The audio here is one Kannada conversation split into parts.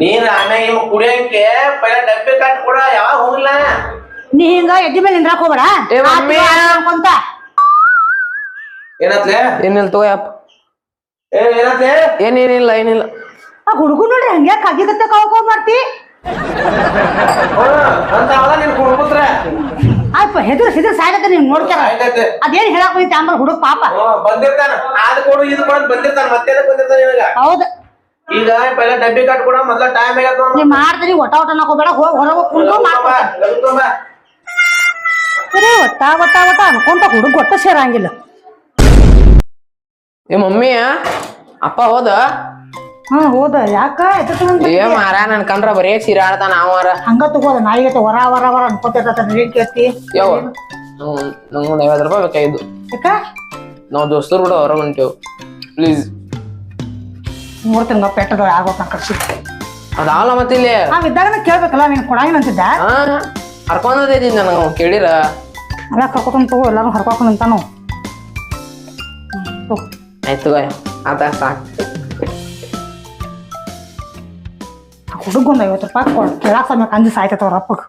ನೀನ್ ಆಮ್ಯಾಗ ಇವ್ ಕುಡಿಯಂಕೆ ಪೈಲ ಡಬ್ಬಿ ಕಟ್ ಕೂಡ ಯಾವಾಗ ಹೋಗಿಲ್ಲ ನೀ ಹಿಂಗ ಎದ್ದಿ ಮೇಲೆ ನಿಂದ್ರಾಕ್ ಹೋಗ್ಬೇಡ. ಏ ಮಮ್ಮಿ. ಏನತ್ಲೆ? ಏನಿಲ್ಲ ತಗೋಯಪ್ಪ ಏ ಏನತ್ಲೆ? ಏನೇನಿಲ್ಲ ಏನಿಲ್ಲ. ಆ ಹುಡುಗು ನೋಡಿ ಹಂಗೆ ಕಗ್ಗಿಗತ್ತೆ ಕಳ್ಕೊಂಡ್ ಮಾಡ್ತಿ. ಹ್ಮ್, ಅಂತ ನೀನ್ ಕುಡ್ಬುತ್ರ ಅಪ್ಪ ಹೆದ್ರ ಸಿದ್ರ ಸಾಯ್ಲತ್ತ ನೀನ್ ನೋಡ್ಕ್ಯಾರ ಆಯ್ತೈತೆ ಅದೇನ್ ಹೇಳಕ್ ಹೋಯ್ತಿ ಆಮೇಲೆ ಹುಡುಗ ಪಾಪ. ಹ್ಮ್, ಬಂದಿರ್ತಾನ. ಅದ್ ಕೊಡು ಇದು ಕೊಡು ಅಂತ ಬಂದಿರ್ತಾನ. ಮತ್ತೆ ಬಂದಿರ್ತಾನ ನಿನಗ ಹೌದ್. ಈಗ ಪೈಲ ಡಬ್ಬಿ ಕಟ್ ಕೊಡ ಮೊದ್ಲ ಟೈಮ್ ಆಗ್ಯಾದ. ನೀ ಮಾಡ್ತೀನಿ ಒಟ್ಟ ಒಟ್ಟ ಹೋಗ್ಬೇಡ ಹೋಗಿ ಹೊರಗೆ ಕುಂತು ಮಾಡ್ಕೊತ. ಬರೀ ಒಟ್ಟ ಒಟ್ಟ ಒಟ್ಟ ಅನ್ಕೊಂತ ಹುಡುಗ ಒಟ್ಟ ಸೇರಂಗಿಲ್ಲ. ಏ ಮಮ್ಮಿ ಅಪ್ಪ ಹೋದ? ಹಾ ಹೋದ. ಯಾಕ ಎದ್ರ ಏ ಮಾರ ನನ್ ಕಂಡ್ರ ಬರೇ ಸಿರಾಡ್ತಾನ ಅವರ ಹಂಗ ತಗೋದ ನಾಯಿಗೆ ವರ ಹೊರ ಹೊರ ಅನ್ಕೋತಿರ್ತ ಏನ್ ಕೇಳ್ತಿ? ಯಾವ ನಂಗೆ ಒಂದು ಐವತ್ತು ರೂಪಾಯಿ ಬೇಕಾಗಿದ್ದು. ಯಾಕ? ನಾವು ದೋಸ್ತರು ಕೂಡ ಹೊರಗೆ ಹೊಂಟೇವು. ಪ್ಲೀಸ್ ಮೂರ್ ತಿಂಗಳ ಪೆಟ್ಟದ ಆಗ್ಬೇಕು ನಾ ಕರ್ಸಿ ಅದಾವಲ್ಲ ಮತ್ತಿಲ್ಲಿ? ನಾವ್ ಇದ್ದಾಗ ಕೇಳ್ಬೇಕಲ್ಲ ನೀನ್ ಕೊಡಂಗಿಲ್ಲ ಅಂತಿದ್ದ. ಹಾ ಹರ್ಕೊಂಡೈತಿ ನಾನು ಕೇಳಿರ ಅಲ್ಲ ಕರ್ಕೊತಂತ ತಗೋ ಎಲ್ಲಾರು ಹರ್ಕೊಕೊಂಡ್ ನಿಂತಾನು ಆಯ್ತು ಆತ ಸಾಕು. ಹುಡುಗ ಒಂದ್ ಐವತ್ತು ರೂಪಾಯಿ ಕೊಡು ಕೇಳಾಕ ಸಮಯ ಅಂಜಿ ಸಾಯ್ತೈತೆ ಅವ್ರ ಅಪ್ಪಗ್.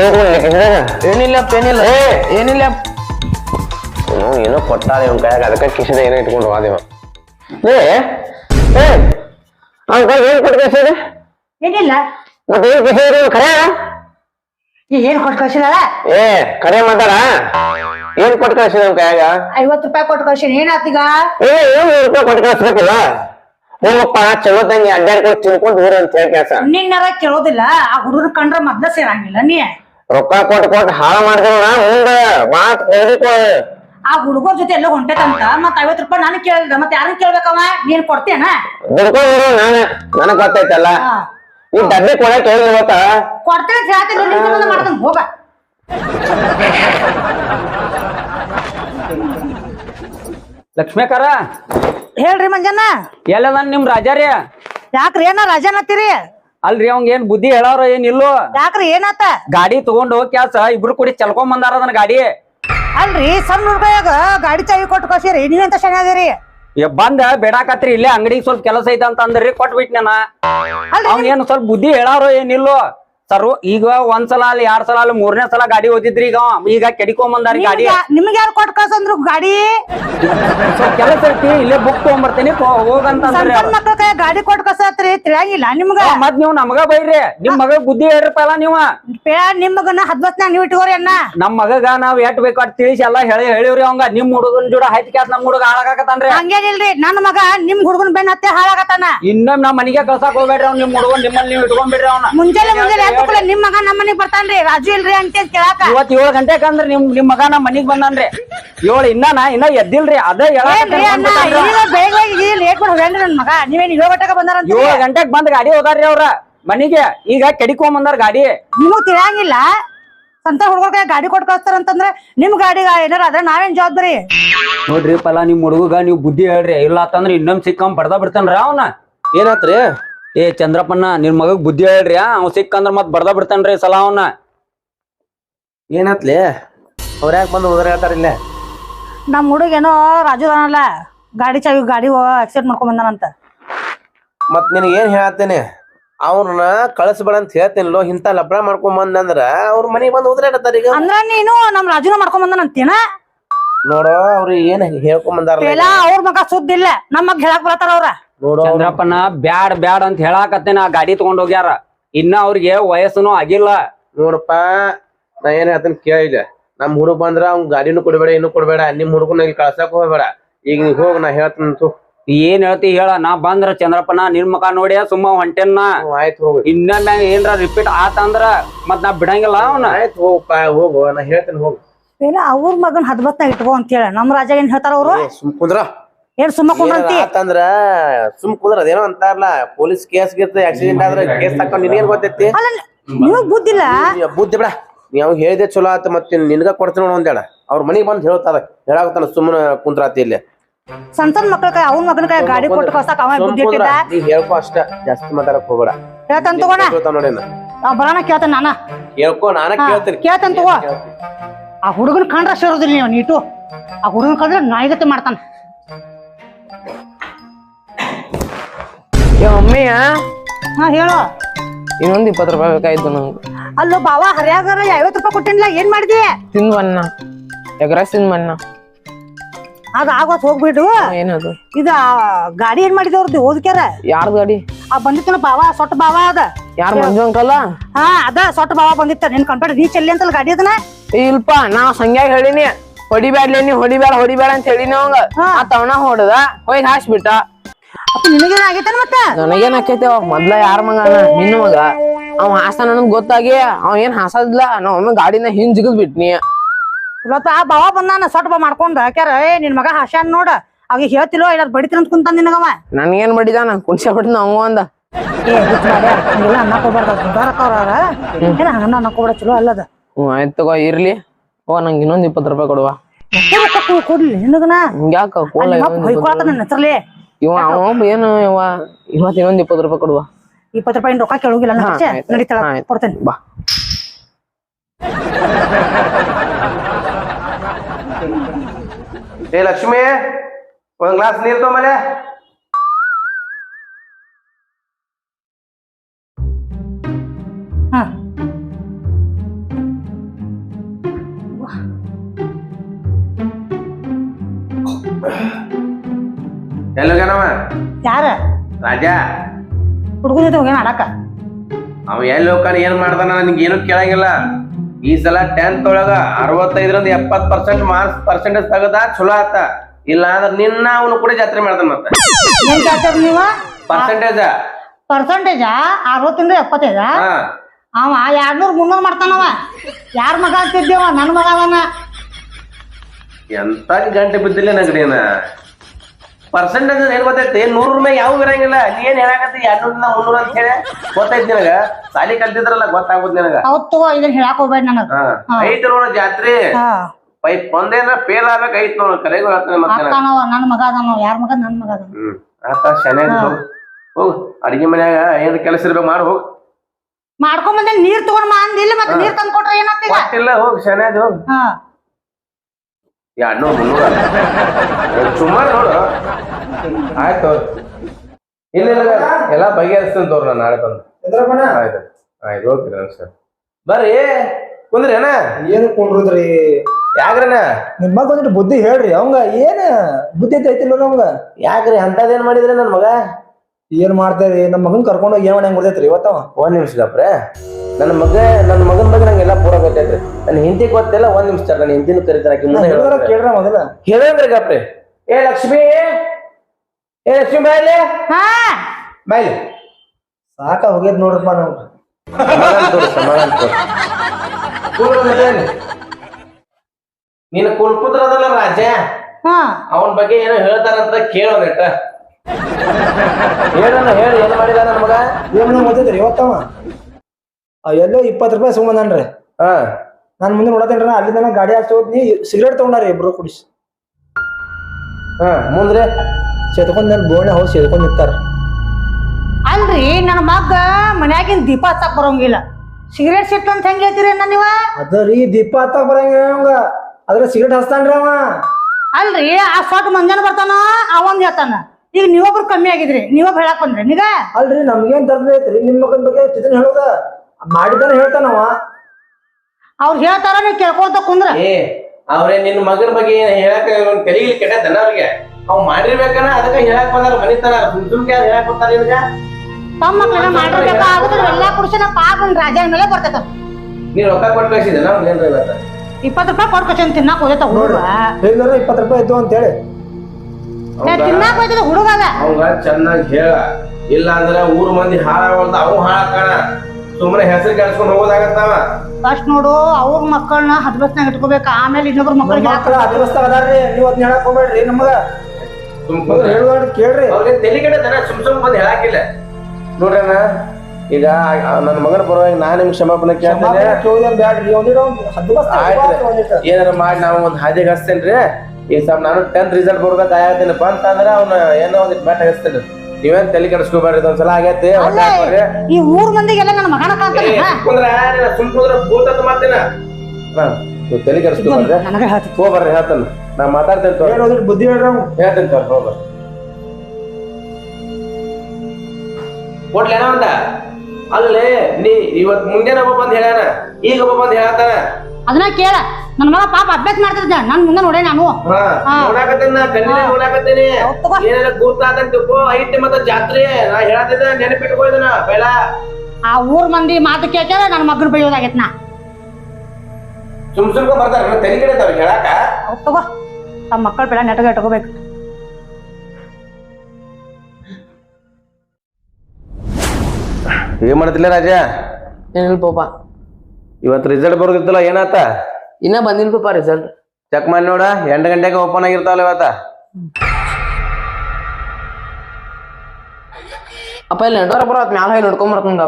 ಏನಿಲ್ಲ ಏನಿಲ್ಲ. ಏನಿಲ್ಲ. ಏನೋ ಏನೋ ಕೊಟ್ಟಾದ ಇವನ್ ಕೈಯಾಗ. ಅದಕ್ಕೆ ಕಿಶದ ಏನೋ ಇಟ್ಕೊಂಡು ಹೋದೇವ ಏ ಏ. ಅವ್ನ ಕೈ ಏನ್ ಕೊಟ್ಟು ಕಳ್ಸಿದೆ ಏನಿಲ್ಲ. ಮತ್ತೆ ಏನ್ ಖರೆ ಈ ಏನ್ ಕೊಟ್ಟು ಕಳ್ಸಿದಾರ ಏ ಕರೆ ಮಾತಾಡ. ಏನ್ ಕೊಟ್ಟು ಕಳ್ಸಿದ ಅವ್ನ ಕೈಯಾಗ? ಐವತ್ತು ರೂಪಾಯಿ ಕೊಟ್ಟು ಕಳ್ಸಿನ. ಏನಾತೀಗ ಏ ಏನ್ ನೂರು ರೂಪಾಯಿ ಕೊಟ್ಟು ಕಳ್ಸ್ಬೇಕಿಲ್ಲ? ಹೋಗಪ್ಪ ಚಲೋ ತಂಗಿ ಅಡ್ಡಾಡ್ಕೊಂಡು ತಿನ್ಕೊಂಡು ಊರ ಅಂತ ಹೇಳಿ ಕೆಲಸ. ನಿನ್ನರ ಕೇಳೋದಿಲ್ಲ ಆ ಹುಡುಗರು ಕಂಡ್ರ ಮೊದ್ಲ ಸೇರಂಗಿಲ್ಲ. ನೀ ರೊಕ್ಕ ಕೊಟ್ಟು ಕೊಟ್ಟು ಹಾಳ ಮಾಡಿದ್ರು ನಾ ಮುಂದ ಮಾತ್ ಆ ಹುಡುಗರ ಜೊತೆ ಎಲ್ಲ ಹೊಂಟೈತಂತ ಮತ್ತ ಐವತ್ತು ರೂಪಾಯಿ ನಾನು ಕೇಳಿದ ಮತ್ತೆ ಯಾರನ್ನ ಕೇಳ್ಬೇಕವ? ನೀನ್ ಕೊಡ್ತೇನ? ದುಡ್ಕೊಂಡು ನಾನು. ನನಗ್ ಗೊತ್ತೈತಲ್ಲ. ಈ ಡಬ್ಬಿ ಕೊಡಕ್ ಹೇಳಿ ಗೊತ್ತ? ಕೊಡ್ತೇನೆ ಅಂತ ಹೇಳ್ತೀನಿ ನಿನ್ ಸಂಬಂಧ ಮಾಡ್ದಂಗ ಹೋಗ. ಲಕ್ಷ್ಮೇಕಾರ. ಹೇಳ್ರಿ ಮಂಜಣ್ಣ. ಎಲ್ಲದ ನಿಮ್ ರಾಜಾರಿ ಯಾಕ್ರಿ ಏನ ರಜಾನ್ ಹತ್ತೀರಿ? ಅಲ್ರಿ ಅವಂಗ ಏನ್ ಬುದ್ಧಿ ಹೇಳಾರ ಏನ್ ಇಲ್ಲೋ? ಯಾಕ್ರಿ ಏನಾತ? ಗಾಡಿ ತಗೊಂಡು ಕ್ಯಾಸ ಇಬ್ರು ಕೂಡಿ ಚಲ್ಕೊಂಡ್ ಬಂದಾರ ಅದನ್ನ ಗಾಡಿ. ಅಲ್ರಿ ಸಣ್ಣ ಹುಡ್ಗಯಾಗ ಗಾಡಿ ಚಾಯಿ ಕೊಟ್ಟು ಕಳ್ಸಿರಿ ನೀವೆಂತ ಶನಿ ಅದಿರಿ? ಏ, ಬಂದ ಬೇಡಾಕತ್ರಿ ಇಲ್ಲೇ ಅಂಗಡಿಗೆ ಸ್ವಲ್ಪ ಕೆಲಸ ಐತ ಅಂತ ಅಂದ್ರಿ ಕೊಟ್ಬಿಟ್ ನಾನು ಅಲ್ರಿ? ಅವ್ನ ಏನ್ ಸ್ವಲ್ಪ ಬುದ್ಧಿ ಹೇಳಾರೋ ಏನಿಲ್ಲೋ ಸರ್ ಈಗ ಒಂದ್ ಸಲ ಅಲ್ಲಿ ಎರಡ್ ಸಲ ಅಲ್ಲಿ ಮೂರನೇ ಸಲ ಗಾಡಿ ಓದಿದ್ರಿ ಈಗ. ಈಗ ಕೆಡಿಕೊಂಡ್ ಬಂದಾರಿ ಗಾಡಿ. ನಿಮ್ಗೆ ಯಾರು ಕೊಟ್ಟು ಕಳ್ಸಂದ್ರು ಗಾಡಿ? ಕೆಲಸ ಐತಿ ಇಲ್ಲೇ ಬುಕ್ ತಗೊಂಬರ್ತೇನೆ ಹೋಗಂತ ಮಕ್ಳ ಕೈ ಗಾಡಿ ಕೊಟ್ಟು ಕಳ್ಸತ್ರಿ ತಿಳಿಯಂಗಿಲ್ಲ ನಿಮ್ಗ. ಮತ್ ನೀವ್ ನಮಗ ಬೈರಿ. ನಿಮ್ ಮಗ ಬುದ್ಧಿ ಹೇಳ್ರಪ್ಪಲ್ಲ ನೀವ. ಪೇ ನಿಮ್ಗನ ಹದ್ವತ್ನ ನೀವು ಇಟ್ಕೋರಿ ಅಣ್ಣ. ನಮ್ ಮಗಗ ನಾವ್ ಎಟ್ ಬೇಕು ಅಟ್ ತಿಳಿಸಿ ಎಲ್ಲಾ ಹೇಳಿ ಹೇಳಿವ್ರಿ ಅವಂಗ. ನಿಮ್ ಹುಡುಗನ್ ಜೋಡ ಹೈತ್ ಕ್ಯಾಸ್ ನಮ್ ಹುಡುಗ ಹಾಳಾಗತ್ತಂದ್ರೆ ಹಂಗೇನಿಲ್ರಿ ನನ್ನ ಮಗ ನಿಮ್ ಹುಡುಗನ್ ಬೆನ್ನ ಹತ್ತೆ ಹಾಳಾಗತ್ತಾನ. ಇನ್ನೊಮ್ಮೆ ನಮ್ ಮನಿಗೆ ಕಳ್ಸಾಕ್ ಹೋಗ್ಬೇಡ್ರಿ ಅವ್ನ. ನಿಮ್ ಹುಡುಗನ್ ನಿಮ್ಮಲ್ಲಿ ನೀವು ಇಟ್ಕೊಂಡ್ಬಿಡ್ರಿ ಅವ್ನ. ಮುಂಜಾನೆ ಮುಂಜಾನೆ ಕೂಡ್ಲೆ ನಿಮ್ ಮಗ ನಮ್ಮ ಮನೆಗ್ ಬರ್ತಾನ್ರಿ ರಾಜು ಇಲ್ರಿ ಅಂತ ಕೇಳಾಕ? ಇವತ್ ಏಳು ಗಂಟೆಕ್ ಅಂದ್ರ ನಿಮ್ ನಿಮ್ ಮಗ ನಮ್ ಮನಿಗ್ ಬಂದಾನ್ರಿ. ಏಳು ಇನ್ನ ಇನ್ನ ಎದ್ದಿಲ್ರಿ ಅದೇ ಏನ್ರಿ ಅಣ್ಣ ಈಗ ಲೇಟ್ ಮಾಡಿ ಹೋಗ್ಯಾನ್ರಿ ನನ್ ಮಗ. ನೀವೇನ್ ಇವಾಗ ಗಂಟೆಗೆ ಬಂದಾರಂತ ಏಳು ಗಂಟೆಗ್ ಬಂದ್ ಗಾಡಿ ಹೋದಾರ್ರಿ ಅವ್ರ. ಮನಿಗೆ ಈಗ ಕೆಡಿಕೊಂಡ್ ಬಂದಾರ ಗಾಡಿ. ನಿಮಗ್ ತಿಳಿಯಂಗಿಲ್ಲ. ಸಂತ ಹುಡುಗ ಗಾಡಿ ಕೊಟ್ಟು ಅಂತಂದ್ರೆ ನಿಮ್ ಗಾಡಿ ಏನಾರ ಅದ್ರ ನಾವೇನ್ ಜವಾಬ್ದಾರಿ? ನೋಡ್ರಿ ಪಲ್ಲ ನಿಮ್ ಹುಡುಗ ನೀವು ಬುದ್ಧಿ ಹೇಳ್ರಿ. ಇಲ್ಲ ಅಂತಂದ್ರ ಇನ್ನೊಂದ್ ಸಿಕ್ಕಂ ಬಡ್ದ ಬಿಡ್ತಾನ್ರಿ ಅವನ. ಏನಾತ್ರಿ? ಏ ಚಂದ್ರಪ್ಪನ ನಿನ್ ಮಗಗ್ ಬುದ್ಧಿ ಹೇಳ್ರಿ ಅವ್ ಸಿಕ್ಕಂದ್ರ ಮತ್ ಬಡ್ದ ಬಿಡ್ತಾನ್ರಿ ಸಲ ಅವನ. ಏನತ್ಲಿ? ಅವ್ರ ಯಾಕೆ ಬಂದು ಹೋದ್ರ ಹೇಳ್ತಾರ ಇಲ್ಲೇ? ನಮ್ ಹುಡುಗ ಏನೋ ರಾಜು ಅಲ್ಲ ಗಾಡಿ ಚಾವಿ ಗಾಡಿ ಆಕ್ಸಿಡೆಂಟ್ ಮಾಡ್ಕೊಂಡ್ ಬಂದಾನಂತ. ಮತ್ ನಿನಗೆ ಏನ್ ಹೇಳತ್ತೇನೆ? ಅವ್ರನ್ನ ಕಳಿಸ್ಬೇಡ ಅಂತ ಹೇಳ್ತೇನಿಲ್ಲೋ ಇಂತ ಲಬ್ರ ಮಾಡ್ಕೊಂಡ್ ಬಂದಂದ್ರ ಅವ್ರ ಮನೆಗೆ ಬಂದು ಹೇಳ್ತಾರ ಈಗ? ಅಂದ್ರ ನೀನು ನಮ್ ರಾಜುನ ಮಾಡ್ಕೊಂಡ್ ಬಂದಾನಂತೇನ? ನೋಡೋ ಅವ್ರು ಏನ್ ಹೇಳ್ಕೊಂಡ್ ಬಂದಾರ ಪೇಲಾ ಅವ್ರ ಮಗ ಸುದ್ದಿಲ್ಲ ನಮ್ಮ ಮಗ ಹೇಳಕ್ ಬರತಾರ ಅವ್ರು- ಚಂದ್ರಪ್ಪನ ಬ್ಯಾಡ್ ಬ್ಯಾಡ್ ಅಂತ ಹೇಳಾಕತ್ತೇನ ಆ ಗಾಡಿ ತಗೊಂಡ್ ಹೋಗ್ಯಾರ. ಇನ್ನ ಅವ್ರಿಗೆ ವಯಸ್ಸುನು ಆಗಿಲ್ಲ. ನೋಡಪ್ಪ ನಾ ಏನ್ ಅದನ್ನ ಕೇಳಿದೆ ನಮ್ ಹುಡುಗ ಬಂದ್ರ ಅವ್ನ್ ಗಾಡಿನೂ ಕೊಡ್ಬೇಡ ಇನ್ನೂ ಕೊಡ್ಬೇಡ ನಿಮ್ ಹುಡುಗನ ಇಲ್ಲಿ ಕಳ್ಸಕ್ ಹೋಗ್ಬೇಡ. ಈಗ ನೀ ಹೋಗ್ ನಾ ಹೇಳ್ತೀನಿ ತು. ಏನ್ ಹೇಳ್ತಿ ಹೇಳ ನಾ ಬಂದ್ರ ಚಂದ್ರಪ್ಪನ ನಿನ್ ಮಕ ನೋಡಿ ಸುಮ್ಮ ಹೊಂಟೆನ್ನ ಆಯ್ತು ಹೋಗು. ಇನ್ನೊಮ್ಮೆ ಏನ್ರ ರಿಪೀಟ್ ಆತಂದ್ರ ಮತ್ ನಾ ಬಿಡಂಗಿಲ್ಲ ಅವ್ನ. ಆಯ್ತು ಹೋಗಪ್ಪ ಹೋಗು ನಾ ಹೇಳ್ತೇನೆ ಹೋಗು. ಎಲ್ಲ ಅವ್ರ ಮಗನ್ ಹದ್ಬತ್ನ ಇಟ್ಕೋ ಅಂತ ಹೇಳ. ನಮ್ ರಾಜ ಏನ್ ಹೇಳ್ತಾರ ಅವ್ರು? ಸುಮ್ ಕುಂದ್ರ. ಏನ್ ಸುಮ್ಮ ಕುಂಡ್ರಂತಿ ಅಂತಂದ್ರ ಸುಮ್ ಕುಂದ್ರ ಅದೇನೋ ಅಂತಾರಲ್ಲ ಪೊಲೀಸ್ ಕೇಸ್ ಗಿರ್ತ ಆಕ್ಸಿಡೆಂಟ್ ಆದ್ರೆ ಕೇಸ್ ತಕೊಂಡ್ ನಿನ್ಗೇನ್ ಗೊತ್ತೈತಿ? ಅಲ್ಲ ನಿಮಗ್ ಬುದ್ಧಿಲ್ಲ? ನೀ ಬುದ್ಧಿ ಬಿಡ. ನೀವು ಹೇಳಿದೆ ಚಲೋ ಆತ ಮತ್ತೆ ನಿನ್ಗ ಕೊಡ್ತೀನಿ ನೋಡು ಒಂದೇಳ ಅವ್ರ ಮನೆಗೆ ಬಂದ್ ಹೇಳ್ತಾರ ಹೇಳಾಕತ್ತಾನ ಸುಮ್ಮನೆ ಕುಂದ್ರಾತಿ ಇಲ್ಲಿ. ಸಣ್ಣ ಸಣ್ಣ ಮಕ್ಳ ಕೈ ಅವ್ನ ಮಗನ ಕೈ ಗಾಡಿ ಕೊಟ್ಟು ಕಳ್ಸಕ್ ಅವ ಬುದ್ಧಿ ಇಟ್ಟಿದ್ದ? ನೀ ಹೇಳ್ಕೊ ಅಷ್ಟ. ಜಾಸ್ತಿ ಮಾತಾಡಕ್ ಹೋಗ್ಬೇಡ. ಹೇಳ್ತಾನ ತಗೋಣ ನೋಡಿ ಬರೋಣ ಕೇಳ್ತಾನ ನಾನ. ಹೇಳ್ಕೊ ನಾನ ಹಾ, ಕೇಳ್ತೀನಿ. ಕೇಳ್ತಂತ ತಗೋ. ಆ ಹುಡುಗನ್ ಕಂಡ್ರ ಸೇರೋದಿಲ್ಲ ನೀವು ನೀಟು. ಆ ಹುಡುಗನ್ ಕಂಡ್ರೆ ನಾಯಿಗತೆ ಮಾಡ್ತಾನ. ಏ ಮಮ್ಮಿಯ ಹಾ ಹೇಳು. ಇನ್ನೊಂದ್ ಇಪ್ಪತ್ತು ರೂಪಾಯಿ ಬೇಕಾಯ್ತು ನಂಗೆ. ಅಲ್ಲೋ ಬಾವ ಹರಿಯಾಗರ ಐವತ್ ರೂಪಾಯಿ ಕೊಟ್ಟಿಲ್ಲ ಏನ್ ಮಾಡಿದಿ? ತಿಂದು ಬನ್ನ ಎಗ್ರಸ್ ತಿಂದ್ ಬನ್ನ ಅದ ಆಗೋತ್ ಹೋಗ್ಬಿಡು. ಏನದು? ಇದ ಗಾಡಿ ಏನ್ ಮಾಡಿದಿ ಅವ್ರದ್ದು ಓದ್ಕ್ಯಾರ? ಯಾರ್ದ್ ಗಾಡಿ? ಆ ಬಂದಿತ್ತಲ್ಲ ಬಾವ ಸೊಟ್ಟ ಬಾವ ಅದ. ಯಾರ್ ಮಂಜು ಅಂಕಲ್ಲ ಹಾ ಅದ ಸೊಟ್ಟ ಬಾವ ಬಂದಿತ್ತ. ನಿನ್ ಕಂಪ್ಯೂಟರ್ ರೀಚ್ ಎಲ್ಲಿ ಅಂತಲ್ಲ ಗಾಡಿ ಅದನ ಇಲ್ಪ ನಾ ಸಂಗ್ಯಾಗ ಹೇಳಿನಿ. ಹೊಡಿಬ್ಯಾಡ್ಲಿ ನೀ ಹೊಡಿಬ್ಯಾಡ ಹೊಡಿಬ್ಯಾಡ ಅಂತ ಹೇಳಿನಿ ಅವಂಗ. ಆ ತವಣ ಹೊಡೆದ. ಹೋಗಿ ಹಾಸ್ಬಿಟ್ಟ. ಅಪ್ಪ ನಿನಗೇನ್ ಆಗೈತೇನ್ ಮತ್ತ? ನನಗೇನ್ ಆಕೈತಿ ಅವ? ಮೊದ್ಲ ಯಾರ ಮಗನ ನಿನ್ನ ಮಗ. ಅವ ಹಾಸ್ತಾನ ನನಗ್ ಗೊತ್ತಾಗಿ ಅವ ಏನ್ ಹಾಸದಿಲ್ಲ ನಾ ಒಮ್ಮೆ ಗಾಡಿನ ಹಿಂದ್ ಜಿಗದ್ ಬಿಟ್ನಿ ಇವತ್ತ ಆ ಬಾವ ಬಂದಾನ ಸೊಟ್ಟ ಬಾ ಮಾಡ್ಕೊಂಡ್. ಹಾಕ್ಯಾರ ಏ ನಿನ್ ಮಗ ಹಾಸ್ಯಾನ್ ನೋಡ. ಅವಾಗ ಹೇಳ್ತಿಲೋ ಇಲ್ಲ ಬಡಿತೀನಿ ಅಂತ ಕುಂತಾನ ನಿನಗವ ನನ್ಗೇನ್ ಮಾಡಿದಾನ ಕುಣ್ಸೆ ಬಿಟ್ಟು ಅವ ಅಂದ. ಏ ಮಾಡ್ಯಾರ ಏನ ಹಂಗನ್ನ ಚಲೋ ಅಲ್ಲದ. ಆಯ್ತ್ ತಗೋ ಇರ್ಲಿ. ಓ ನಂಗೆ ಇನ್ನೊಂದ್ ಇಪ್ಪತ್ತು ರೂಪಾಯಿ ಕೊಡುವ. ಕೊಡ್ಲಿ ನಿನಗನ. ನನ್ನ ಇವ ಅವ ಏನು ಇವ ಇವತ್ತು ಇನ್ನೊಂದ್ ಇಪ್ಪತ್ತು ರೂಪಾಯಿ ಕೊಡುವ. ಇಪ್ಪತ್ತು ರೂಪಾಯಿ ರೊಕ್ಕ ಕೇಳೋಗಿಲ್ಲ ಹಾ, ಆಯ್ತು. ನಡೀತಾಳ ಹಾ, ಆಯ್ತು. ಕೊಡ್ತೇನೆ. ಬಾ. ಏ ಲಕ್ಷ್ಮಿ ಒಂದ್ ಗ್ಲಾಸ್ ನೀರ್ ತೊಂಬಲೆ ಹಾ. ಎಲ್ಲೋಗ್ಯಾನವ ಯಾರ? ರಾಜ. ಹುಡುಗನ ಜೊತೆ ಹೋಗ್ಯಾನ ಆಡಾಕ ಅವ ಎಲ್ಲಿ ಏನು ಏನ್ ಮಾಡ್ತಾನ ನನಗೆ ಏನು ಕೇಳಂಗಿಲ್ಲ. ಈ ಸಲ ಟೆಂತ್ ಒಳಗ ಅರವತ್ತೈದರಿಂದ ಎಪ್ಪತ್ ಪರ್ಸೆಂಟ್ ಮಾರ್ಕ್ಸ್ ಪರ್ಸೆಂಟೇಜ್ ತಗದ ಚಲೋ ಆತ. ಇಲ್ಲ ಅಂದ್ರೆ ನಿನ್ನ ಅವನು ಕೂಡ ಜಾತ್ರೆ ಮಾಡ್ತಾನ ಮತ್ತೆ. ಏನ್ ಕೇಳ್ತಾರ ನೀವ? ಪರ್ಸೆಂಟೇಜ್ ಪರ್ಸೆಂಟೇಜ ಅರವತ್ತಿಂದ ಎಪ್ಪತ್ತೈದ? ಹಾ. ಅವ ಎರಡ್ನೂರ್ ಮುನ್ನೂರ್ ಮಾಡ್ತಾನವ ಯಾರ ಮಗ ಅಂತಿದ್ದೇವ ನನ್ ಮಗ ಅವನ. ಎಂತ ಗಂಟೆ ಬಿದ್ದಿಲ್ಲ ನಗಡಿನ ಪರ್ಸೆಂಟೇಜ್ ಏನ್ ಗೊತ್ತೈತಿ ನೂರ ಮೇಲೆ ಯಾವ ಇರಂಗಿಲ್ಲ. ನೀ ಏನ್ ಹೇಳಾಕತ್ತಿ ಎರಡ್ನೂರಿಂದ ಮುನ್ನೂರ ಅಂತ ಹೇಳಿ ಗೊತ್ತೈತಿ ನಿನಗ. ಸಾಲಿ ಕಲ್ತಿದ್ರಲ್ಲ ಗೊತ್ತಾಗ್ಬೋದು ನಿನಗ. ಇದನ್ನ ಹೇಳಕ್ ಹೋಗ್ಬೇಡ ನನಗ. ಐದು ಐತಿ ನೋಡ ಜಾತ್ರಿ. ಪೈಪ್ ಒಂದೇನ ಫೇಲ್ ಆಗ್ಬೇಕು ಐತ್ ನೋಡ. ಕರೆಗೂ ಹೇಳ್ತಾನೆ ಮತ್ತೆ ನನಗ. ಮಗ ಅದಾನವ ಯಾರ ಮಗ? ನನ್ನ ಮಗ ಅದಾನ ಆತ ಹೋಗ್. ಅಡಿಗೆ ಮನ್ಯಾಗ ಏನ್ ಕೆಲಸ ಇರ್ಬೇಕು ಮಾಡು ಹೋಗ್. ಮಾಡ್ಕೊಂಡ್ ಬಂದೆ ನೀರ್ ತಗೊಂಡ್ ಮಾ ಅಂದಿಲ್ಲ ಮತ್ತೆ ನೀರ್ ತಂದ್ಕೊಟ್ರೆ ಏನಾಗ್ತಿಲ್ಲ ಹೋಗ್. ಶನ್ಯಾಗ ಹೋಗ್. ಎರಡ್ನೂರ್ ಮುನ್ನೂರ ಸುಮಾರು ನೋಡು. ಆಯ್ತು. ಇಲ್ಲ ಇಲ್ಲ ಎಲ್ಲ ಬಗೆಹರಿಸ್ತೀನಿ ತೋರ್ ನಾನು ನಾಳೆ ಬಂದು. ಆಯ್ತು. ಆಯ್ತು ಓಕೆ ಸರ್. ಬರ್ರಿ. ಕುಂದ್ರಿ ಅಣ್ಣ ಏನು ಕೊಂಡ್ರುದ್ರಿ ಯಾಕ್ರಣ ನಿಮ್ಮ ಮಗ ಬಂದ್ಬಿಟ್ಟು ಬುದ್ಧಿ ಹೇಳ್ರಿ. ಅವಂಗ ಏನ ಬುದ್ಧಿ ಐತಿ ಐತಿಲ್ಲ ಅವಂಗ. ಯಾಕ್ರಿ ಅಂತದೇನ್ ಮಾಡಿದ್ರಿ ನನ್ ಮಗ? ಏನ್ ಮಾಡ್ತಾರೆ ನಮ್ಮ ಮಗನ್ ಕರ್ಕೊಂಡು ಹೋಗಿ ಏನ್ ಹೆಂಗ್ ಗೊತ್ತೈತ್ರಿ ಇವತ್ತವ ಒಂದ್ ನಿಮಿಷ ಗಪ್ರೆ ನನ್ನ ಮಗ ನನ್ನ ಮಗನ ಬಗ್ಗೆ ನಂಗೆಲ್ಲ ಪೂರ ಗೊತ್ತೈತ್ರಿ. ನನ್ನ ಹಿಂದಿ ಗೊತ್ತಿಲ್ಲ ಒಂದ್ ನಿಮಿಷ ನನ್ನ ಹಿಂದಿನ ಕರಿತಾರ ಆಕಿ ಮುಂದೆ ಹೇಳಿದ್ರ ಹೇಳ್ತಾರೆ. ಕೇಳ್ರ ಮೊದಲ. ಹೇಳಂದ್ರಿ ಗಪ್ರೆ. ಏ ಲಕ್ಷ್ಮಿ ಏ ಲಕ್ಷ್ಮಿ ಬಾಯ್ಲೆ. ಹಾ. ಬಾಯ್ಲೆ. ಸಾಕ ಹೋಗ್ಯದ್ ನೋಡ್ರಪ್ಪ ನಾವು. ನಿನ್ನ ಕುಲ್ಪುತ್ರ ಅದಲ್ಲ ರಾಜ? ಹಾ. ಅವನ ಬಗ್ಗೆ ಏನೋ ಹೇಳ್ತಾರಂತ ಕೇಳೋ ಹೇಳಣ್ಣ ಹೇಳಿ ಏನ್ ಮಾಡಿದ ನನ್ನ ಮಗ? ಏನ್ ಗೊತ್ತೈತ್ರಿ ಇವತ್ತವ? ಆ ಎಲ್ಲೋ ಇಪ್ಪತ್ತು ರೂಪಾಯಿ ಸುಮ್ಮನನ್ರಿ. ಹಾ. ನಾನು ಮುಂದೆ ನೋಡತೇನ್ರ ಅಲ್ಲಿಂದ ಗಾಡಿ ಹಚ್ಚಿ ಹೋದ್ನಿ ಸಿಗರೇಟ್ ತಗೊಂಡಾರಿ ಇಬ್ರು ಕುಡಿಸಿ. ಹಾ ಮುಂದ್ರೆ. ಸೆದ್ಕೊಂಡ್ ನನ್ ಬೋಣೆ ಹೋಗಿ ಸೆದ್ಕೊಂಡ್ ನಿಂತಾರ. ಅಲ್ರಿ ನನ್ನ ಮಗ ಮನ್ಯಾಗಿನ ದೀಪ ಹಚ್ಚಕ್ ಬರೋಂಗಿಲ್ಲ. ಸಿಗರೇಟ್ ಸಿಟ್ಟು ಅಂತ ಹೆಂಗ್ ಹೇಳ್ತೀರಿ ಅಣ್ಣ ನೀವ? ಅದ ರೀ ದೀಪ ಹತ್ತಾಕ ಬರಂಗ ಅವಂಗ. ಅದ್ರ ಸಿಗರೇಟ್ ಹಚ್ತಾನ್ರಿ ಅವ. ಅಲ್ರಿ ಆ ಸೊಟ್ ಮಂಜಾನ ಬರ್ತಾನ ಅವಂದ್ ಹೇಳ್ತಾನ. ಈಗ ನೀವೊಬ್ರು ಕಮ್ಮಿ ಆಗಿದ್ರಿ ನೀವೊಬ್ಬ ಹೇಳಕ್ ಬಂದ್ರಿ. ನೀಗ? ಅಲ್ರಿ ನಮ್ಗೇನ್ ದರ್ದ ಐತ್ರಿ? ನಿಮ್ ಮಗನ್ ಬಗ್ಗೆ ಚಿತ್ರ ಹೇಳೋದ? ಮಾಡಿದ್ದಾನೆ ಹೇಳ್ತಾನವ ಅವ್ರು ಹೇಳ್ತಾರ ನೀವು ಕೇಳ್ಕೊತ ಕುಂದ್ರ. ಏ ಅವ್ರೆ ನಿನ್ನ ಮಗನ ಬಗ್ಗೆ ಏನ್ ಹೇಳಕ್ ಅವ್ನ್ ತಲೆಗಿಲಿ ಕೆಟ್ಟದನ ಅವ್ರಿಗೆ? ಅವ್ ಮಾಡಿರ್ಬೇಕನ ಅದಕ್ಕ ಹೇಳಕ್ ಬಂದಾರ ಮನೀತಾರ ಸುಮ್ ಸುಮ್ಕೆ ಯಾರ್ ಹೇಳಕ್ ಬರ್ತಾರ ಇವ್ರಿಗೆ? ತಮ್ಮ ಮಕ್ಳನ್ನ ಮಾಡಿರ್ಬೇಕ? ಆಗುದ್ರ ಎಲ್ಲಾ ಪುರುಷನ ಪಾಪ ರಾಜನ ಮೇಲೆ ಬರ್ತದ ನೀ ರೊಕ್ಕ ಕೊಟ್ಟು ಕಳ್ಸಿದ್ದೇನ ನಮ್ಗೆ ಏನ್ರ ಇವತ್ತ ಇಪ್ಪತ್ತು ರೂಪಾಯಿ ಕೊಡ್ಕೊಚ್ ತಿನ್ನಾಕ ಹೋದ ತಗೊಂಡ್ರ ಇಪ್ಪತ್ತು ರೂಪಾಯಿ ಇದ್ದು ಅಂತ ಹೇಳಿ ತಿನ್ನಾಕ ಹೋಯ್ತದ ಹುಡುಗ ಅದ. ಅವಂಗ ಚೆನ್ನಾಗಿ ಹೇಳ. ಇಲ್ಲ ಅಂದ್ರೆ ಊರ್ ಮಂದಿ ಹಾಳಾಗೋಲ್ದ ಅವು ಹಾಳಾಕಾಣ ಸುಮ್ಮನೆ ಹೆಸರು ಕೆಡ್ಸ್ಕೊಂಡ್ ಹೋಗೋದಾಗತ್ತಾವ. ಫಸ್ಟ್ ನೋಡು ಅವ್ರ ಮಕ್ಕಳನ್ನ ಹದ್ಬಸ್ನಾಗ ಇಟ್ಕೋಬೇಕು. ಆಮೇಲೆ ಇನ್ನೊಬ್ರ ಮಕ್ಕಳಿಗೆ ಮಕ್ಕಳ ಅದಿವಸ್ತಾಗ ಅದಾರ್ರಿ ನೀವು ಅದನ್ನ ಹೇಳಕ್ ಹೋಗ್ಬೇಡ್ರಿ ನಮಗ. ಸುಮ್ ಹೇಳುವಾಡ್ ಕೇಳ್ರಿ. ಅವ್ರಿಗೆ ತಲೆ ಕೆಟ್ಟದನ ಸುಮ್ ಸುಮ್ ಬಂದ್ ಹೇಳಾಕಿಲ್ಲ. ನೋಡ್ರಣ್ಣ ಈಗ ನನ್ನ ಮಗನ ಪರವಾಗಿ ನಾನ್ ನಿಮ್ಗೆ ಕ್ಷಮಾಪಣೆ ಕೇಳ್ತೇನೆ. ಏನಾರ ಮಾಡಿ ನಾವು ಒಂದ್ ಹಾದಿಗೆ ಹಚ್ತೇನ್ರಿ. ಈಗ ಸಮ್ ನಾನು ಟೆಂತ್ ರಿಸಲ್ಟ್ ಬರ್ಬೇಕು ಕಾಯತ್ತೀನಪ್ಪ ಅಂತಂದ್ರೆ ಅವ್ನ ಏನೋ ಒಂದು ಬ್ಯಾಟ್ ಹಗಿಸ್ತೀನಿ ನೀವೇನ್ ತಲೆ ಕೆಡಿಸ್ಕೊಬಾರ್ರಿ ಇದೊಂದ್ಸಲ ಆಗೈತಿ. ಈ ಮೂರ್ ಮಂದಿಗೆಲ್ಲ ನನ್ನ ಮಗನ ಏ, ಕಾಣ್ತಾನೆ ಸುಮ್ ಕುಂದ್ರ ನೀನು ಸುಮ್ ಕುಂದ್ರ ಭೂತತ್ ಮಾತಿನ. ಹಾ ನೀವು ತಲೆ ಕೆಡಿಸ್ಕೊಬಾರ್ರಿ ನನಗೆ ಹೇಳ್ತೀನಿ. ಹೋಗ್ಬರ್ರಿ ಹೇಳ್ತಾನ. ನಾ ಮಾತಾಡ್ತೇನೆ ತೋರ್ ಬುದ್ಧಿ ಹೇಳ್ರಿ. ಹೇಳ್ತೇನೆ ತೋರ್ ಹೋಗ್ಬರ್ರಿ ಕೊಟ್ಲೇನ ಅಂತ ಅಲ್ಲೇ ನೀ ಇವತ್ ಮುಂದೆ ಒಬ್ಬ ಬಂದ್ ಹೇಳ್ಯಾನ ಈಗ ಒಬ್ಬ ಬಂದ್ ಹೇಳತ್ತಾನ? ಅದನ್ನ ಕೇಳ. ನನ್ನ ಮಗ ಪಾಪ ಅಭ್ಯಾಸ ಮಾಡ್ತಿದ್ದ. ನನ್ ಮುಂದೆ ನೋಡೇ ನಾನು. ನೋಡಾಕತ್ತೇನ ಕಣ್ಣಿನ ನೋಡಾಕತ್ತೇನಿ. ಏನೆಲ್ಲ ಗುರ್ತಾದಂತಿಪ್ಪೋ ಐತಿ ಮತ್ತ ಜಾತ್ರೆ. ನಾ ಹೇಳತ್ತಿದ್ದ ನೆನಪಿಟ್ಕೋ ಇದನ್ನ ಬೇಡ. ಆ ಊರ್ ಮಂದಿ ಮಾತು ಕೇಳ್ತಾರ ನನ್ನ ಮಗನ ಬೆಳೆಯೋದಾಗೈತ್ ನಾ. ಸುಮ್ ಸುಮ್ಕ ಬರ್ತಾರ ತಲೆ ಕೆಡತಾವ ಹೇಳಾಕ? ತಗೋ. ತಮ್ಮ ಮಕ್ಕಳ ಬೆಳ ನೆಟ್ಟಗೆ ಇಟ್ಕೋಬೇಕು. ಏನ್ ಮಾಡತಿಲ್ಲ ರಾಜ? ಏನಿಲ್ಲ ಪಾಪ ಇವತ್ತು ರಿಸಲ್ಟ್ ಬರೋದಿತ್ತಲ್ಲ ಏನಾತ? ಇನ್ನ ಬಂದಿಲ್ಲ ಪಾಪ ರಿಸಲ್ಟ್ ಚೆಕ್ ಮಾಡಿ ನೋಡ ಎಂಟು ಗಂಟೆಗೆ ಓಪನ್ ಆಗಿರ್ತಾವಲ್ಲ ಇವತ್ತ? ಅಪ್ಪ ಇಲ್ಲಿ ನೆಟ್ವರ್ಕ್ ಬರೋತ್ ಮ್ಯಾಲ ಹೋಗಿ ನೋಡ್ಕೊಂಡ್ ಬರ್ತಂದ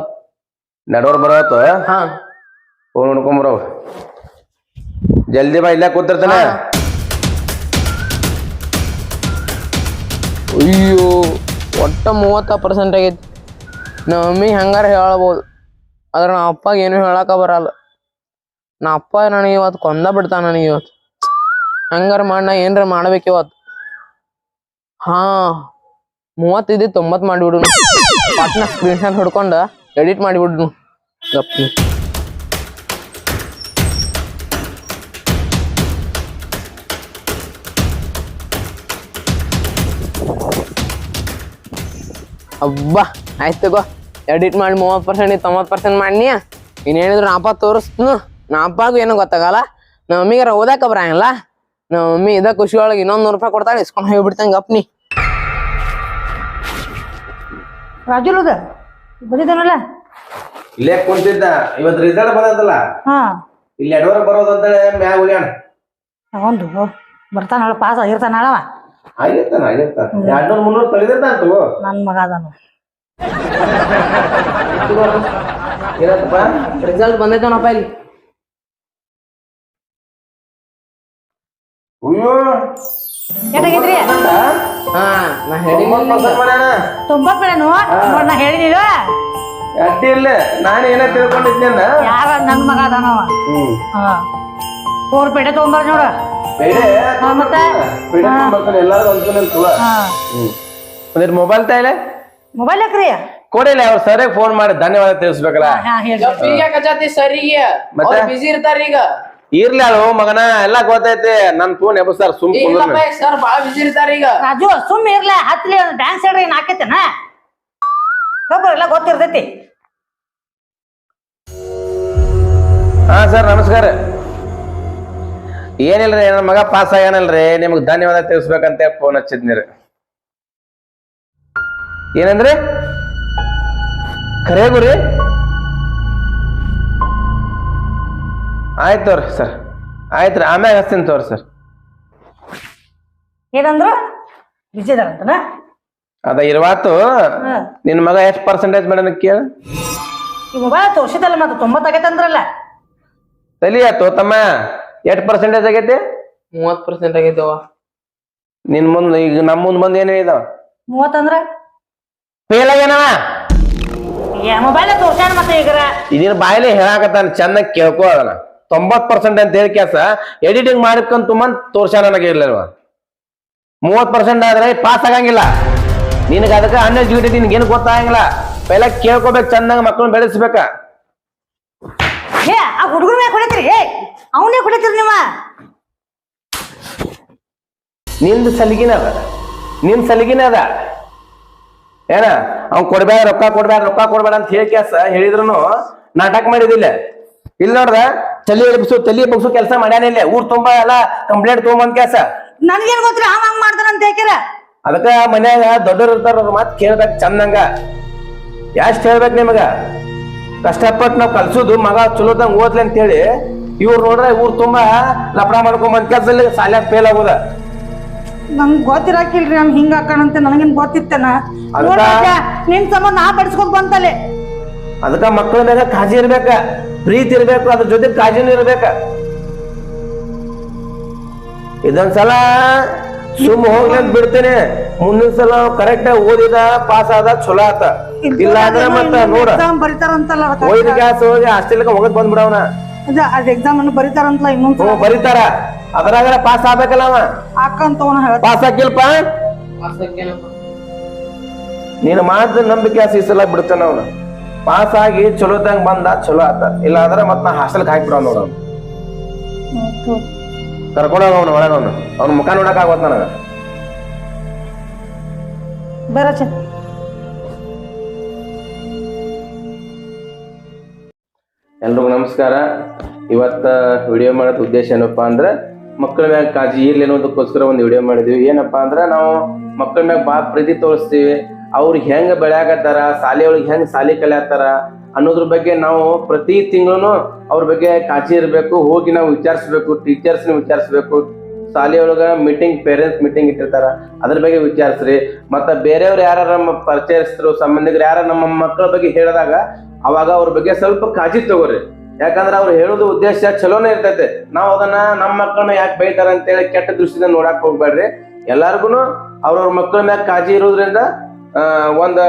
ನಡೋರ್ ಬರತ್ತ ಹಾ. ಹೋಗಿ ನೋಡ್ಕೊಂಬರವ್ ಜಲ್ದಿ ಬಾ ಇಲ್ಲೇ ಕೂತಿರ್ತಾನೆ. ಅಯ್ಯೋ. ಒಟ್ಟ ಮೂವತ್ತ ಪರ್ಸೆಂಟ್ ಆಗೈತಿ. ನಮ್ಮ ಮಮ್ಮಿ ಹೆಂಗಾರ ಹೇಳ್ಬೋದು. ಆದ್ರೆ ನಮ್ಮ ಅಪ್ಪಗೆ ಏನು ಹೇಳಕ್ಕ ಬರಲ್ಲ. ನಾ ಅಪ್ಪ ನನಗೆ ಇವತ್ತು ಕೊಂದ ಬಿಡ್ತಾನ ನನಗೆ ಇವತ್ತು. ಹಂಗಾರ ಮಾಡಿ, ನಾ ಏನ್ರ ಮಾಡ್ಬೇಕು ಇವತ್ತು. ಹಾ ಮೂವತ್ತಿದ್ದು ತೊಂಬತ್ತು ಮಾಡಿಬಿಡು. ಪಟ್ನ ಸ್ಕ್ರೀನ್ ಶಾಟ್ ಹೊಡ್ಕೊಂಡು ಎಡಿಟ್ ಮಾಡಿಬಿಡು. ಗಪ್ಪಿ ಅಬ್ಬಾ ಆಯ್ತು ಗೋ ಎಡಿಟ್ ಮಾಡಿ ಮೂವತ್ತು ಪರ್ಸೆಂಟ್ ತೊಂಬತ್ತು ಪರ್ಸೆಂಟ್ ಮಾಡಿನಿ ಇನ್ನೇನಿದ್ರು ನಾಪ ತೋರಿಸ್ತು ನಾಪಾಗೂ ಏನೂ ಗೊತ್ತಾಗಲ್ಲ. ನಮ್ಮ ಮಮ್ಮಿಗಾರ ಓದಾಕ ಬರಂಗಿಲ್ಲ. ನಮ್ಮ ಮಮ್ಮಿ ಇದ ಖುಷಿ ಒಳಗೆ ಇನ್ನೊಂದು ನೂರು ರೂಪಾಯಿ ಕೊಡ್ತಾಳೆ ಇಸ್ಕೊಂಡು ಹೋಗ್ಬಿಡ್ತಂಗೆ ಗಪ್ನಿ. ರಾಜುಲದ ಬಂದಿದ್ದಾನಲ್ಲ? ಇಲ್ಲೇ ಕುಂತಿದ್ದ ಇವತ್ತು ರಿಸಲ್ಟ್ ಬಂದದಲ್ಲ? ಹಾ. ಇಲ್ಲಿ ಬರೋದು ಬರೋದಂತೇಳಿ ಮ್ಯಾಗ ಹೋಗ್ಯಾನ ಒಂದು ಬರ್ತಾನಲ್ಲ ಪಾಸ್ ಆಗಿರ್ತಾನಳವ ಆಗಿರ್ತಾನ ಆಗಿರ್ತಾನ. ಎರಡ್ನೂರ್ ಮುನ್ನೂರ್ ತಳಿದಿರ್ತಾನ ತಗೋ. ನನ್ನ ಮಗ ಅದಾನು. ಏನಂತಪ್ಪ? ರಿಸಲ್ಟ್ ಬಂದೈತನಪ್ಪ ಇಲ್ಲಿ? ಅಯ್ಯೋ. ಏನಾಗೈತ್ರಿ ಹಾ ನಾ ಹೇಳಿ ಪಸಂದ್ ಮಾಡ್ಯಾನ? ತೊಂಬತ್ ಬೇಡನು ನೋಡ್ ನಾ ಹೇಳಿನಿಲ್ಲ ಅಡ್ಡಿ ಇಲ್ಲ. ನಾನು ಏನ ಯಾರ ಮಗ ಅದಾನವ ಪೇಟೆ ತೊಗೊಂಬಾರ ನೋಡ. ಮತ್ತೆ? ಮೊಬೈಲ್ ತಾಯಿಲೆ ಮೊಬೈಲ್ ಹಾಕ್ರಿ ಕೊಡಿಲ್ಲ ಅವ್ರ ಸರಿಯಾಗಿ ಫೋನ್ ಮಾಡಿ ಧನ್ಯವಾದ ತಿಳಿಸ್ಬೇಕಲ್ಲ. ಹಾ ಹೇಳಿ ಸರಿಗೆ ಮತ್ತೆ? ಬಿಸಿ ಇರ್ತಾರ ಈಗ ಇರ್ಲಿ ಅದು ಮಗನ ಎಲ್ಲಾ ಗೊತ್ತೈತಿ. ನನ್ ಫೋನ್ ಎಬ್ಬಿಸ್ತಾರ ಸುಮ್ ಕುಂದ್ರು ಸರ್ ಬಾಳ ಬಿಸಿ ಇರ್ತಾರ ಈಗ. ರಾಜು ಸುಮ್ ಇರ್ಲಿ ಹತ್ಲಿ ಡ್ಯಾನ್ಸ್ ಹೇಳ್ರಿ ಏನ್ ಹಾಕೈತೇನ? ಎಲ್ಲ ಗೊತ್ತಿರ್ತೈತಿ. ಹಾ ಸರ್ ನಮಸ್ಕಾರ. ಏನಿಲ್ರಿ ನನ್ನ ಮಗ ಪಾಸ್ ಆಗ್ಯಾನಲ್ರಿ ನಿಮ್ಗೆ ಧನ್ಯವಾದ ತಿಳಿಸ್ಬೇಕಂತ ಫೋನ್ ಹಚ್ಚಿದ್ನಿರಿ. ಏನಂದ್ರಿ? ಖರೇ ಗುರಿ ಆಯ್ತು ತೋರಿ ಸರ್. ಆಯ್ತು ರೀ ಆಮ್ಯಾಗ ಹಚ್ತೀನಿ ತೋರಿ ಸರ್. ಏನಂದ್ರು? ಬಿಜಿ ಅಂತನ? ಅದ ಇರುವಾತು ನಿನ್ನ ಮಗ ಎಷ್ಟು ಪರ್ಸೆಂಟೇಜ್ ಮೇಡಮ್ ಕೇಳ. ಈ ಮೊಬೈಲ್ ತೋರ್ಸಿದಲ್ಲ ಮತ್ತೆ ತೊಂಬತ್ತಾಗೈತೆ ಅಂದ್ರಲ್ಲ. ತಲಿ ಆಯ್ತು ತಮ್ಮ ಎಷ್ಟು ಪರ್ಸೆಂಟೇಜ್ ಆಗೈತಿ? ಮೂವತ್ತು ಪರ್ಸೆಂಟ್ ಆಗೈತವ ನಿನ್ ಮುಂದೆ ಈಗ ನಮ್ಮ ಮುಂದೆ ಬಂದ್ ಏನೇ ಇದಾವ ಮೂವತ್ತಂದ್ರ ಫೇಲ್ ಆಗ್ಯಾನವ. ಮೊಬೈಲ್ ತೋರ್ಸ್ಯಾನ ಮತ್ತೆ ಈಗ ಇದಿನ ಬಾಯಲ್ಲಿ ಹೇಳಾಕತ್ತಾನ ಚೆನ್ನಾಗಿ ಕೇಳ್ಕೋ ಅದನ್ನ. ತೊಂಬತ್ ಪರ್ಸೆಂಟ್ ಅಂತ ಹೇಳಿ ಕೆಲಸ ಎಡಿಟಿಂಗ್ ಮಾಡ್ಕೊಂತ ತುಂಬ ತೋರ್ಸ ನನಗೆ ಇರ್ಲಿಲ್ವ? ಮೂವತ್ ಪರ್ಸೆಂಟ್ ಆದ್ರೆ ಪಾಸ್ ಆಗಂಗಿಲ್ಲ. ನಿನಗೆ ಅದಕ್ಕೆ ಅನ್ಎಜುಕೇಟೆಡ್ ನಿನ್ಗೆ ಏನು ಗೊತ್ತಾಗಂಗಿಲ್ಲ. ಪೆಲ್ಲ ಕೇಳ್ಕೊಬೇಕು ಚಂದಂಗ ಮಕ್ಕಳನ್ನ ಬೆಳೆಸ್ಬೇಕ. ಏ ಆ ಹುಡುಗರ ಏ ಅವನೇ ಹೊಡಿತೀರಿ ನೀವ? ನಿಂದು ಸಲಿಗಿನ ಅದ ನಿನ್ ಸಲಿಗಿನ ಅದ ಏನ ಅವ್ನ್ ಕೊಡ್ಬೇಡ ರೊಕ್ಕ ಕೊಡ್ಬೇಡ ರೊಕ್ಕ ಕೊಡ್ಬೇಡ ಅಂತ ಹೇಳಿ ಕೇಸ ಹೇಳಿದ್ರು ನಾಟಕ ಮಾಡಿದಿಲ್ಲ. ಇಲ್ಲಿ ನೋಡ್ದ? ತಲೆ ಎಬ್ಸು ತಲೆ ಬಗ್ಸು ಕೆಲಸ ಮಾಡ್ಯಾನ ಇಲ್ಲ. ಊರ್ ತುಂಬಾ ಎಲ್ಲ ಕಂಪ್ಲೇಂಟ್ ತಗೊಂಬಂದ್ ಕೆಲಸ. ನನ್ಗೇನ್ ಗೊತ್ತಿಲ್ಲ ಅವ ಹಂಗ್ ಮಾಡ್ತಾನಂತ ಅಂತ ಹೇಳ್ತೀರ ಅದಕ್ಕ ಮನ್ಯಾಗ ದೊಡ್ಡವ್ರು ಇರ್ತಾರ ಅವ್ರ ಮಾತು ಕೇಳ್ದಾಗ ಚಂದಂಗ ಎಷ್ಟ್ ಹೇಳ್ಬೇಕು ನಿಮಗ? ಕಷ್ಟಪಟ್ಟು ನಾವ್ ಕಲ್ಸುದು ಮಗ ಚಲೋದಂಗ್ ಓದ್ಲಿ ಅಂತೇಳಿ ಇವ್ರು ನೋಡ್ರೆ ಊರ್ ತುಂಬಾ ಲಪಡ ಮಾಡ್ಕೊಂಬಂದ್ ಕೆಲ್ಸದಲ್ಲಿ ಸಾಲ್ಯಾಗ ಫೇಲ್ ಆಗೋದ. ನಮ್ಗ್ ಗೊತ್ತಿರಾಕಿಲ್ರಿ ನಮ್ ಹಿಂಗ ಹಾಕಣಂತ ನನಗೇನ್ ಗೊತ್ತಿತ್ತನ? ಅದ್ಕ- ನೋಡ್ರಾಜ, ನಿನ್ ಸಂಬಂಧ ನಾ ಬಡ್ಸ್ಕೊಂಡ್ ಬಂತಲೆ ಅದಕ್ಕ ಮಕ್ಕಳ ಮೇಲೆ ಕಾಳಜಿ ಇರ್ಬೇಕ. ಪ್ರೀತಿ ಇರಬೇಕು ಅದ್ರ ಜೊತೆ ಕಾಜಿನೂ ಇರ್ಬೇಕ. ಇದೊಂದ್ಸಲ ಸುಮ್ ಹೋಗ್ಲಿ ಅಂತ ಬಿಡ್ತೇನೆ. ಮುಂದಿನ ಸಲ ಕರೆಕ್ಟ್ ಓದಿದ ಪಾಸ್ ಆದ ಚಲೋ ಆತ. ಇಲ್ಲ ಅಂದ್ರೆ ಮತ್ತ ನೋಡ. ಬರೀತಾರಂತಲ್ಲ ಒಯ್ದ ಗ್ಯಾಸ್ ಹೋಗಿ ಹಾಸ್ಟೆಲ್ಗೆ ಹೋಗದ್ ಬಂದ್ಬಿಡವನ ಅದ್ ಎಕ್ಸಾಮ್ ಅನ್ನು ಬರೀತಾರಂತಲ್ಲ ಇನ್ನೊಂದು ಬರಿತಾರ ಬರೀತಾರ. ಅದ್ರಾಗ ಪಾಸ್ ಆಗ್ಬೇಕಲ್ಲ ಅವ ಅಕ್ಕಂತ ಹೇಳ್ ಪಾಸ್ ಆಗಿಲ್ಪ ನೀನು ಮಾತ್ರ ನಂಬಿಕೆ ಈ ಸಲ ಬಿಡ್ತಾನ ಅವನು. ಪಾಸ್ ಆಗಿ ಚಲೋದಂಗ ಬಂದ ಚಲೋ ಆತ. ಇಲ್ಲ ಅಂದ್ರೆ ಮತ್ ನಾ ಹಾಸ್ಟೆಲ್ಗೆ ಹಾಕ್ಬಿಡ ನೋಡ ಕರ್ಕೊಂಡು ಅವನು ಒಳಗ ಅವನು. ಅವ್ನ ಮುಖ ನೋಡಕ್ ಆಗೋತ್ ನನಗ. ಬರಚ ಎಲ್ರಿಗೂ ನಮಸ್ಕಾರ. ಇವತ್ತ ವಿಡಿಯೋ ಮಾಡೋದ್ ಉದ್ದೇಶ ಏನಪ್ಪಾ ಅಂದ್ರೆ ಮಕ್ಕಳ ಮ್ಯಾಗ ಕಾಜಿ ಇರ್ಲಿ ಅನ್ನೋದಕ್ಕೋಸ್ಕರ ಒಂದು ವಿಡಿಯೋ ಮಾಡಿದ್ವಿ. ಏನಪ್ಪಾ ಅಂದ್ರೆ ನಾವು ಮಕ್ಕಳ ಮ್ಯಾಗ ಭಾಳ ಪ್ರೀತಿ ತೋರಿಸ್ತೀವಿ. ಅವ್ರು ಹೆಂಗೆ ಬೆಳ್ಯಾಕತ್ತಾರ ಶಾಲೆ ಒಳಗೆ ಹೆಂಗ್ ಶಾಲೆ ಕಲಿಯತ್ತಾರ ಅನ್ನೋದ್ರ ಬಗ್ಗೆ ನಾವು ಪ್ರತಿ ತಿಂಗಳು ಅವ್ರ ಬಗ್ಗೆ ಕಾಳಜಿ ಇರಬೇಕು, ಹೋಗಿ ನಾವು ವಿಚಾರಿಸ್ಬೇಕು ಟೀಚರ್ಸ್ನ ವಿಚಾರಿಸ್ಬೇಕು. ಶಾಲೆಯೊಳಗ ಮೀಟಿಂಗ್ ಪೇರೆಂಟ್ಸ್ ಮೀಟಿಂಗ್ ಇಟ್ಟಿರ್ತಾರ, ಅದ್ರ ಬಗ್ಗೆ ವಿಚಾರಿಸ್ರಿ. ಮತ್ತು ಬೇರೆಯವ್ರು ಯಾರ ನಮ್ಮ ಪರಿಚಯಸ್ಥರು, ಸಂಬಂಧಿಕರು ಯಾರ ನಮ್ಮ ಮಕ್ಕಳ ಬಗ್ಗೆ ಹೇಳಿದಾಗ ಅವಾಗ ಅವ್ರ ಬಗ್ಗೆ ಸ್ವಲ್ಪ ಕಾಳಜಿ ತಗೋರಿ. ಯಾಕಂದ್ರೆ ಅವ್ರು ಹೇಳೋದು ಉದ್ದೇಶ ಚಲೋನೇ ಇರ್ತೈತೆ. ನಾವು ಅದನ್ನ ನಮ್ಮ ಮಕ್ಕಳನ್ನ ಯಾಕೆ ಬೈತಾರ ಅಂತೇಳಿ ಕೆಟ್ಟ ದೃಷ್ಟಿಯಿಂದ ನೋಡಕ್ ಹೋಗ್ಬೇಡ್ರಿ. ಎಲ್ಲಾರ್ಗು ಅವ್ರವ್ರ ಮಕ್ಕಳ ಮ್ಯಾಗ ಕಾಜಿ ಇರೋದ್ರಿಂದ ಒಂದ್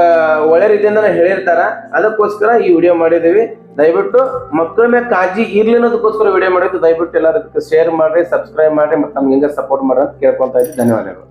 ಒಳ್ಳೆ ರೀತಿಯಿಂದ ಹೇಳಿರ್ತಾರ. ಅದಕ್ಕೋಸ್ಕರ ಈ ವಿಡಿಯೋ ಮಾಡಿದೀವಿ ದಯವಿಟ್ಟು ಮಕ್ಕಳ ಮೇಲೆ ಕಾಳಜಿ ಇರ್ಲಿ ಅನ್ನೋದಕ್ಕೋಸ್ಕರ ವಿಡಿಯೋ ಮಾಡಿದ್ದು. ದಯವಿಟ್ಟು ಎಲ್ಲರೂ ಶೇರ್ ಮಾಡ್ರಿ ಸಬ್ಸ್ಕ್ರೈಬ್ ಮಾಡ್ರಿ, ಮತ್ತೆ ನಮ್ಗೆ ಹಿಂಗೆ ಸಪೋರ್ಟ್ ಮಾಡ್ರಿ ಅಂತ ಕೇಳ್ಕೊಂತ ಇದ್ದೀವಿ ಧನ್ಯವಾದಗಳು.